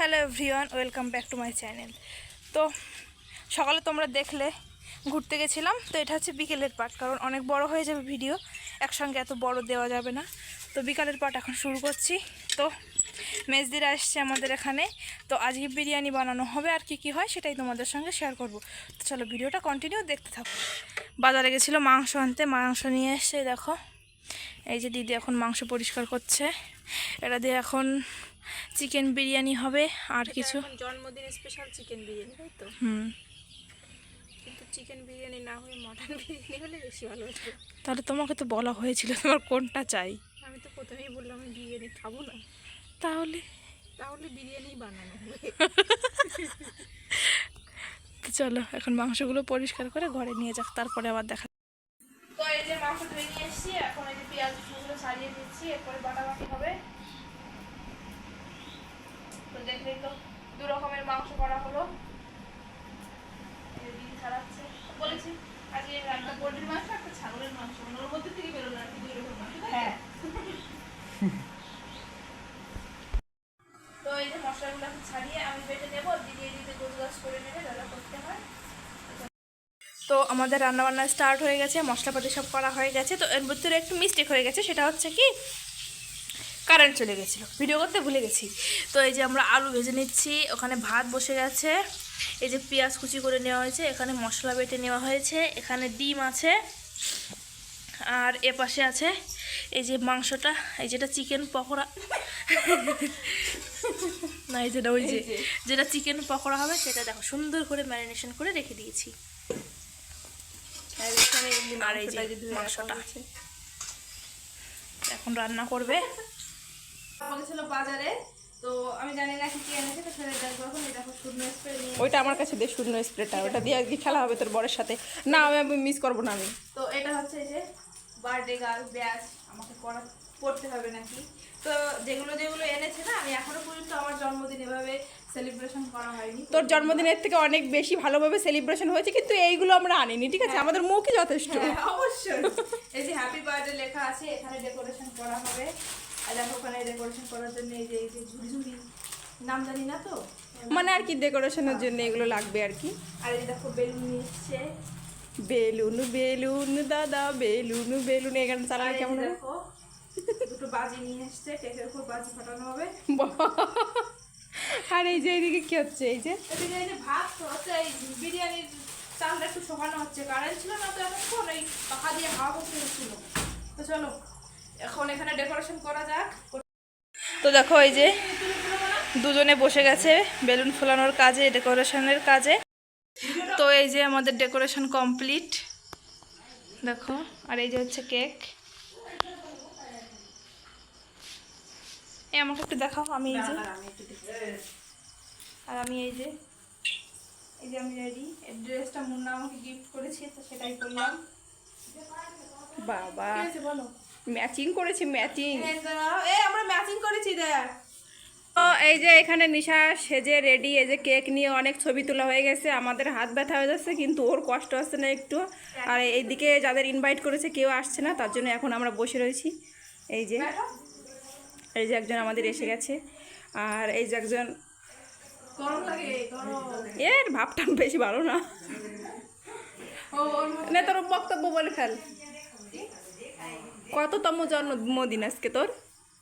Hello everyone, welcome back to my channel. তো সকালে তোমরা দেখলে ঘুরতে গেছিলাম, তো এটা হচ্ছে বিকেলের পার্ট কারণ অনেক বড় হয়ে যাবে ভিডিও, একসঙ্গে এত বড় দেওয়া যাবে না। তো বিকালের পার্ট এখন শুরু করছি। তো মেজদিরা আসছে আমাদের এখানে, তো আজকে বিরিয়ানি বানানো হবে আর কি কি হয় সেটাই তোমাদের সঙ্গে শেয়ার করব। তো চলো ভিডিওটা কন্টিনিউ দেখতে থাকো। বাজারে গেছিল মাংস আনতে, মাংস নিয়ে এসে দেখো এই যে দিদি এখন মাংস পরিষ্কার করছে। এটা দিয়ে এখন চিকেন বিরিয়ানি হবে আর কিছু। জন্মদিন স্পেশাল চিকেন বিরিয়ানি তাই তো? হুম। কিন্তু চিকেন বিরিয়ানি না হয়ে মটন বিরিয়ানি হলে বেশি ভালো হতো। তাহলে তোমাকে তো বলা হয়েছিল তোমার কোনটা চাই। আমি তো প্রথমেই বললাম আমি বিরিয়ানি খাব না। তাহলে? তাহলে বিরিয়ানি বানানো চলো এখন মাংসগুলো পরিষ্কার করে ঘরে নিয়ে যাক তারপরে আবার দেখা মাংস ধুয়ে নিয়ে এসেছি এখন এই যে পেঁয়াজ রসুনগুলো ছাড়িয়ে দিচ্ছি এরপরে বাটাবাটি হবে। তো দেখলেই তো দু রকমের মাংস করা হলো। দিদি ছাড়াচ্ছে। বলেছি আজকে একটা পোলট্রির মাংস একটা ছাগলের মাংস ওর মধ্যে থেকে বেরোলো আর কি দুই রকম মাংস হ্যাঁ। তো এই যে মশলাগুলো ছাড়িয়ে আমি বেটে নেব দিদি এদিকে গোছ গাছ করে নেবে দাদা করতে হয় তো আমাদের রান্নাবান্না স্টার্ট হয়ে গেছে মশলাপাতি সব করা হয়ে গেছে। তো এর ভিতরে একটু মিস্টেক হয়ে গেছে সেটা হচ্ছে কি কারেন্ট চলে গেছিল। ভিডিও করতে ভুলে গেছি। তো এই যে আমরা আলু ভেজে নিচ্ছি ওখানে ভাত বসে গেছে। এই যে পেঁয়াজ কুচি করে নেওয়া হয়েছে এখানে মশলা বেটে নেওয়া হয়েছে এখানে ডিম আছে আর এ পাশে আছে এই যে মাংসটা এই যেটা চিকেন পকোড়া। না এই যেটা ওই যে যেটা চিকেন পকোড়া হবে সেটা দেখো সুন্দর করে ম্যারিনেশন করে রেখে দিয়েছি। আর এখানে এমনি আর এই যে মাংসটা যে ধুয়ে মাংসটা। এখন রান্না করবে। বলেছিল বাজারে তো আমি জানি না কি কি এনেছে তো ফেলে দেখব এখন। দেখো শুকনো স্প্রে নিয়ে ওইটা আমার কাছে দে শূন্য স্প্রেটা ওটা দিয়ে আজকে খেলা হবে তোর বরের সাথে। না আমি মিস করব না আমি। তো এটা হচ্ছে এই যে বার্থডে গার্ল ব্যাচ আমাকে করা পড়তে হবে নাকি? তো যেগুলো যেগুলো এনেছে না আমি এখনও পর্যন্ত আমার জন্মদিন এভাবে সেলিব্রেশন করা হয়নি। তোর জন্মদিনের থেকে অনেক বেশি ভালোভাবে সেলিব্রেশন হয়েছে কিন্তু এইগুলো আমরা আনিনি ঠিক আছে? আমাদের মুখই যথেষ্ট। হ্যাঁ, অবশ্যই। এই যে হ্যাপি বার্থডে লেখা আছে এখানে ডেকোরেশন করা হবে। আর দেখো ওখানে ডেকোরেশন করার জন্য এই যে এই যে ঝুড়ি ঝুড়ি নাম জানি না তো? মানে আর কি ডেকোরেশনের জন্য এগুলো লাগবে আর কি? আর এই দেখো বেলুন নিয়ে এসছে বেলুন বেলুন দাদা বেলুন বেলুন আর চালালে কেমন দেখো দুটো বাজি নিয়ে এসছে কেকের উপর বাজি ফাটানো হবে! আর এই যে এইদিকে কি হচ্ছে এই যে? এদিকে এই যে ভাত তো হচ্ছে এই বিরিয়ানির চালটা একটু শোকানো হচ্ছে। কারেন্ট ছিল না তো এতক্ষণ এই পাখা দিয়ে হাওয়া করতে হচ্ছিল। তো চলো এখন এখানে ডেকোরেশন করা যাক। তো দেখো এই যে দুজনে বসে গেছে বেলুন ফোলানোর কাজে ডেকোরেশনের কাজে। তো এই যে আমাদের ডেকোরেশন কমপ্লিট দেখো আর এই যে হচ্ছে কেক এই আমাকে একটু দেখাও আমি এই যে। আর আমি এই যে এই যে আমি রেডি এই ড্রেসটা মুন্না আমাকে গিফট করেছে তো সেটাই করলাম। বাবা। বলো। ম্যাচিং করেছি ম্যাচিং এই আমরা ম্যাচিং করেছি দেখ। তো এই যে এখানে নিশা সেজে রেডি এই যে কেক নিয়ে অনেক ছবি তোলা হয়ে গেছে। আমাদের হাত ব্যথা হয়ে যাচ্ছে কিন্তু ওর কষ্ট হচ্ছে না একটু। আর এইদিকে যাদের ইনভাইট করেছে কেউ আসছে না তার জন্য এখন আমরা বসে রয়েছি। এই যে। এই যে একজন আমাদের এসে গেছে। আর এই যে একজন গরম লাগে গরম। এর ভাবটা বেশি ভালো না। না তোর বক্তব্য বলে ফেল। কততম জন্মদিন আজকে তোর?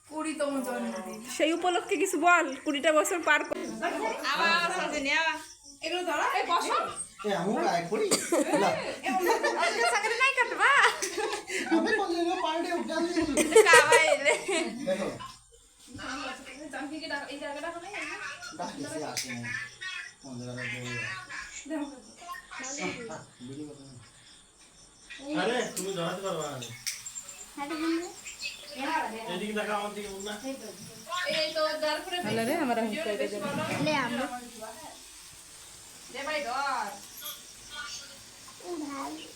কুড়িতম জন্মদিন। সেই উপলক্ষে কিছু বল কুড়িটা বছর পার কর। এগুলো ধরা এই বসো। এ আমু গায় করি। না। সাকরে নাই কাটবা আরে তুমি ধরাতে পারবা না এদিকে দেখা আমার দিকে বল না এই তো যার করে ভালো রে আমার দে ভাই ধর দে না না কে কাটা শুরু করে দাও কে এই একটা নিভে গেল ঠিক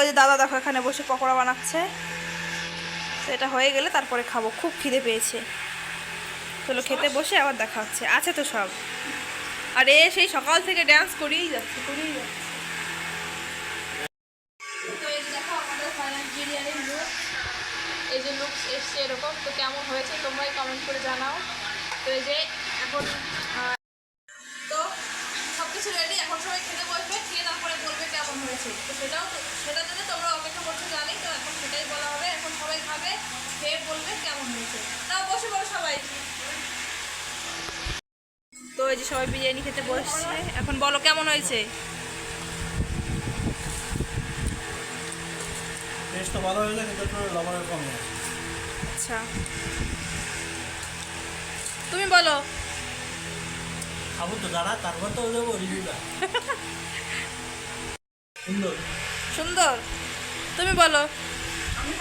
তো যে, দাদা, দেখো, এখানে বসে পকোড়া বানাচ্ছে। এটা হয়ে গেলে তারপরে খাব। খুব খিদে পেয়েছে। চলো খেতে বসে আবার দেখা হচ্ছে। আছে তো সব। আর এ সেই সকাল থেকে ড্যান্স করিয়েই যাচ্ছে করিয়েই যাচ্ছে। এই যে দেখো, আমাদের বিরিয়ানির লুক এই যে লুক এসছে এরকম। তো কেমন হয়েছে তোমরাই কমেন্ট করে জানাও। তো এই যে, এখন হয়েছে তো সেটাও তো- সেটার জন্য তোমরা অপেক্ষা করছ জানি তো এখন সেটাই বলা হবে এখন সবাই খাবে খেয়ে বলবে কেমন হয়েছে। তাও বসে বলো সবাই। তো এই যে সবাই বিরিয়ানি খেতে বসছে। এখন বলো কেমন হয়েছে? টেস্ট ভালো হয়েছে কিন্তু একটু লবণের কম আচ্ছা। তুমি বলো। খাব তো দাঁড়া তারপর তো দেবো রিভিউটা সুন্দর। সুন্দর। তুমি বলো। আমি